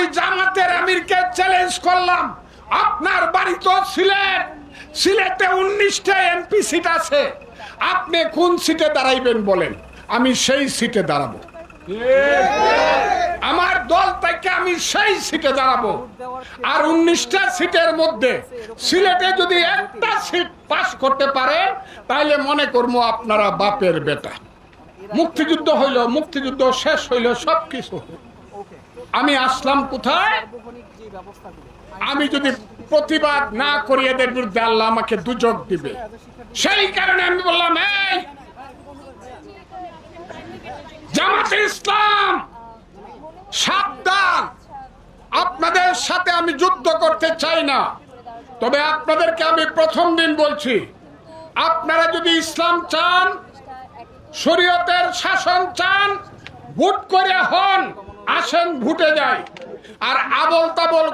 আমি জামাতের আমিরকে চ্যালেঞ্জ করলাম। আপনার বাড়ি তো সিলেট। সিলেটে উনিশটা এমপি সিট আছে। আপনি কোন সিটে দাঁড়াইবেন বলেন? আমি সেই সিটে দাঁড়াবো। আমার দল থেকে আমি সেই সিটে দাঁড়াবো। আর উনিশটা সিটের মধ্যে সিলেটে যদি একটা সিট পাস করতে পারে তাহলে মনে করব আপনারা বাপের বেটা। মুক্তিযুদ্ধ হইল, মুক্তিযুদ্ধ শেষ হইল সব কিছু আমি আসলাম কোথায়? আমি যদি প্রতিবাদ না করি এদের বিরুদ্ধে আল্লাহ আমাকে দুযোগ দিবে। সেই কারণে আমি বললাম, এই, জামাতে ইসলাম, সাবধান। আপনাদের সাথে আমি যুদ্ধ করতে চাই না। তবে আপনাদেরকে আমি প্রথম দিন বলছি, আপনারা যদি ইসলাম চান, শরীয়তের শাসন চান, ভোট করে হন। আসেন ভুটে যায়। আর আবল তাবল